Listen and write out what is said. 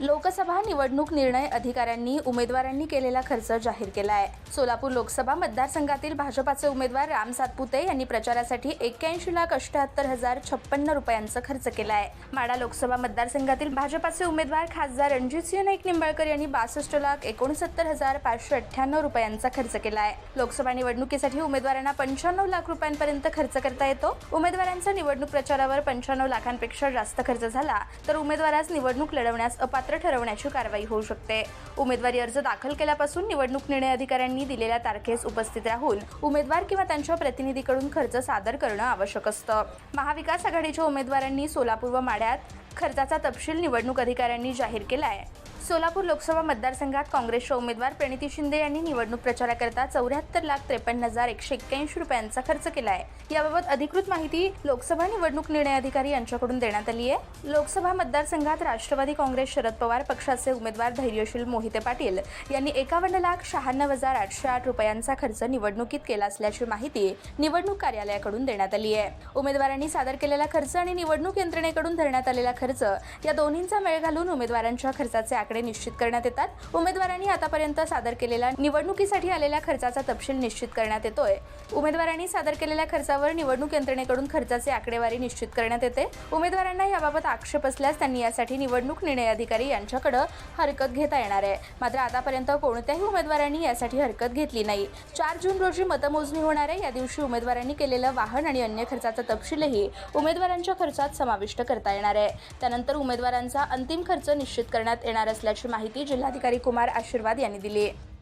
लोकसभा निवडणूक निर्णय अधिकाऱ्यांनी उमेदवारांनी केलेला खर्च जाहीर केला आहे सोलापूर लोकसभा मतदारसंघातील भाजपाचे उमेदवार राम सातपुते यांनी प्रचारासाठी एक्क्याऐंशी लाख अष्ट्याहत्तर हजार छप्पन्न रुपयांचा खर्च केला आहे माडा लोकसभा मतदारसंघातील भाजपाचे उमेदवार खासदार रणजितसिंह नाईक निंबाळकर यांनी बासष्ट लाख एकोणसत्तर हजार पाचशे अठ्ठ्याण्णव रुपयांचा खर्च केला आहे लोकसभा निवडणुकीसाठी उमेदवारांना पंच्याण्णव लाख रुपयांपर्यंत खर्च करता येतो. उमेदवारांचा निवडणूक प्रचारावर पंच्याण्णव लाखांपेक्षा जास्त खर्च झाला तर उमेदवारास निवडणूक लढवण्यास अपात्र ठरवण्याची कारवाई होऊ शकते. उमेदवारी अर्ज दाखल केल्यापासून निवडणूक निर्णय अधिकाऱ्यांनी दिलेल्या तारखेस उपस्थित राहून उमेदवार किंवा त्यांच्या प्रतिनिधीकडून खर्च सादर करणं आवश्यक असतं. महाविकास आघाडीच्या उमेदवारांनी सोलापूर व माढ्यात खर्चाचा तपशील निवडणूक अधिकाऱ्यांनी जाहीर केला आहे सोलापूर लोकसभा मतदारसंघात काँग्रेसच्या उमेदवार प्रणिती शिंदे यांनी निवडणूक प्रचाराकरता चौऱ्याहत्तर लाख त्रेपन्न हजार एकशे एक्क्याऐंशी रुपयांचा खर्च केला आहे याबाबत अधिकृत माहिती लोकसभा निवडणूक निर्णय अधिकारी यांच्याकडून देण्यात आली आहे. लोकसभा मतदारसंघात राष्ट्रवादी काँग्रेस शरद पवार पक्षाचे उमेदवार धैर्यशील मोहिते पाटील यांनी एकावन्न लाख शहाण्णव हजार आठशे आठ रुपयांचा खर्च निवडणुकीत केला असल्याची माहिती निवडणूक कार्यालयाकडून देण्यात आली आहे. उमेदवारांनी सादर केलेला खर्च आणि निवडणूक यंत्रणेकडून धरण्यात आलेला खर्च या दोन्हींचा मेळ घालून उमेदवारांच्या खर्चाचे आकडे निश्चित करण्यात येतात. उमेदवारांनी आतापर्यंत सादर केलेला निवडणुकीसाठी आलेल्या खर्चाचा तपशील निश्चित करण्यात येतोय. उमेदवारांनी सादर केलेल्या खर्चावर निवडणूक यंत्रणेकडून खर्चाचे आकडेवारी निश्चित करण्यात येते. उमेदवारांना याबाबत आक्षेप असल्यास त्यांनी यासाठी निवडणूक निर्णय अधिकारी यांच्याकडे हरकत घेता येणार आहे. मात्र आतापर्यंत कोणत्याही उमेदवारांनी यासाठी हरकत घेतली नाही. चार जून रोजी मतमोजणी होणार आहे. या दिवशी उमेदवारांनी केलेलं वाहन आणि अन्य खर्चाचा तपशीलही उमेदवारांच्या खर्चात समाविष्ट करता येणार आहे. त्यानंतर उमेदवारांचा अंतिम खर्च निश्चित करण्यात येणार असल्याची माहिती जिल्हाधिकारी कुमार आशीर्वाद यांनी दिली आहे.